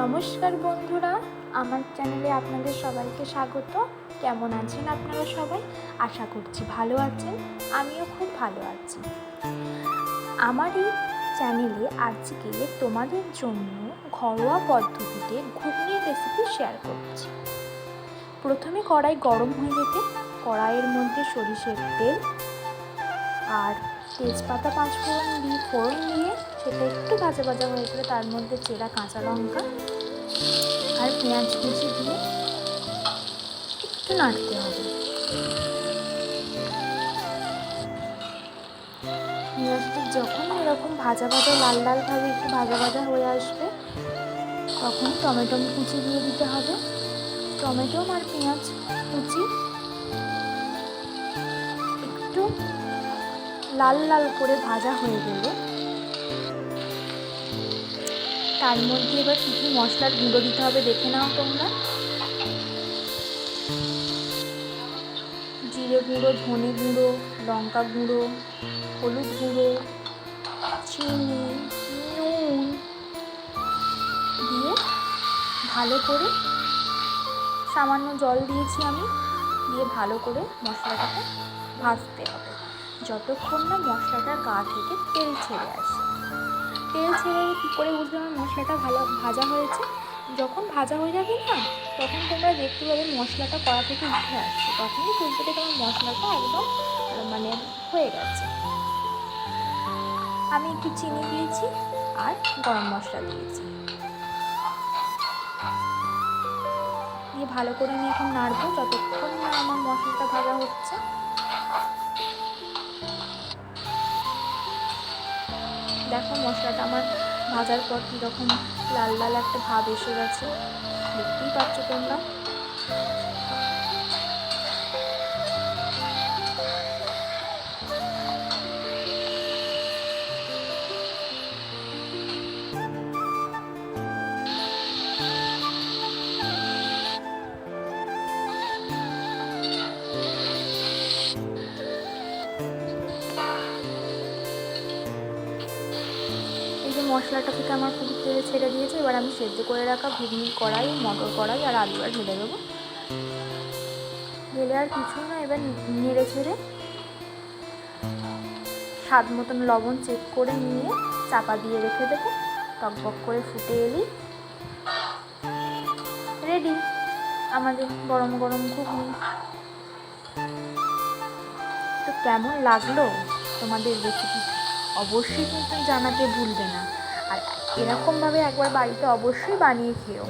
নমস্কার বন্ধুরা, আমার চ্যানেলে আপনাদের সবাইকে স্বাগত। কেমন আছেন আপনারা সবাই? আশা করছি ভালো আছেন, আমিও খুব ভালো আছি। আমার এই চ্যানেলে আজকে তোমাদের জন্য ঘরোয়া পদ্ধতিতে ঘুগনির রেসিপি শেয়ার করছি। প্রথমে কড়াই গরম হয়ে যেতে কড়াইয়ের মধ্যে সরিষের তেল আর তেজপাতা পাঁচ ফোড়ন দিয়ে ফোড়ন দিয়ে সেটা একটু ভাজা ভাজা হয়ে গেলে তার মধ্যে চেরা কাঁচা লঙ্কা আর পেঁয়াজ কুচি দিয়ে একটু নাড়তে হবে। পেঁয়াজটা যখন এরকম ভাজা ভাজা, লাল লালভাবে একটু ভাজা ভাজা হয়ে আসবে, তখন টমেটো কুচি দিয়ে দিতে হবে। টমেটো আর পেঁয়াজ কুচি একটু লাল লাল করে ভাজা হয়ে গেলে। তার মধ্যে এবার কী কী মশলার গুঁড়ো দিতে হবে দেখে নাও তোমরা। জিরে গুঁড়ো, ধনে গুঁড়ো, লঙ্কা গুঁড়ো, হলুদ গুঁড়ো, চিনি, নুন দিয়ে ভালো করে সামান্য জল দিয়েছি আমি, দিয়ে ভালো করে মশলাটাকে ভাজতে হবে। যতক্ষণ না মশলাটার গা থেকে তেল ছেড়ে আসে। তেল ছেড়ে কী করে বুঝবে আমার মশলাটা ভালো ভাজা হয়েছে? যখন ভাজা হয়ে যাবে না, তখন তোমরা দেখতে পাবে মশলাটা কড়া থেকে উঠে আসছে। তখনই বুঝতে থেকে আমার মশলাটা একদম মানে হয়ে গেছে। আমি একটু চিনি দিয়েছি আর গরম মশলা দিয়েছি। দিয়ে ভালো করে আমি এখন নাড়বো। যতক্ষণ না আমার মশলাটা ভাজা হচ্ছে দেখো মশলাটা আমার ভাজার পর কীরকম লাল লাল একটা ভাব এসে গেছে। দেখতেই পাচ্ছ তোমরা। মশলাটা থেকে আমার খুব তেলে ছেড়ে দিয়েছে। এবার আমি সেদ্ধ করে রাখা ঘুগনি কড়াই, মটর কড়াই আর আলু আর ঢেলে দেবো। ঢেলে আর কিছু না, এবার নেড়ে ছেড়ে স্বাদ মতন লবণ চেক করে নিয়ে চাপা দিয়ে রেখে দেবো। টকবক করে ফুটে এলি রেডি আমাদের গরম গরম ঘুগনি। তো কেমন লাগল তোমাদের রেসিপি অবশ্যই কিন্তু জানাতে ভুলবে না। আর এরকমভাবে একবার বাড়িতে অবশ্যই বানিয়ে খেও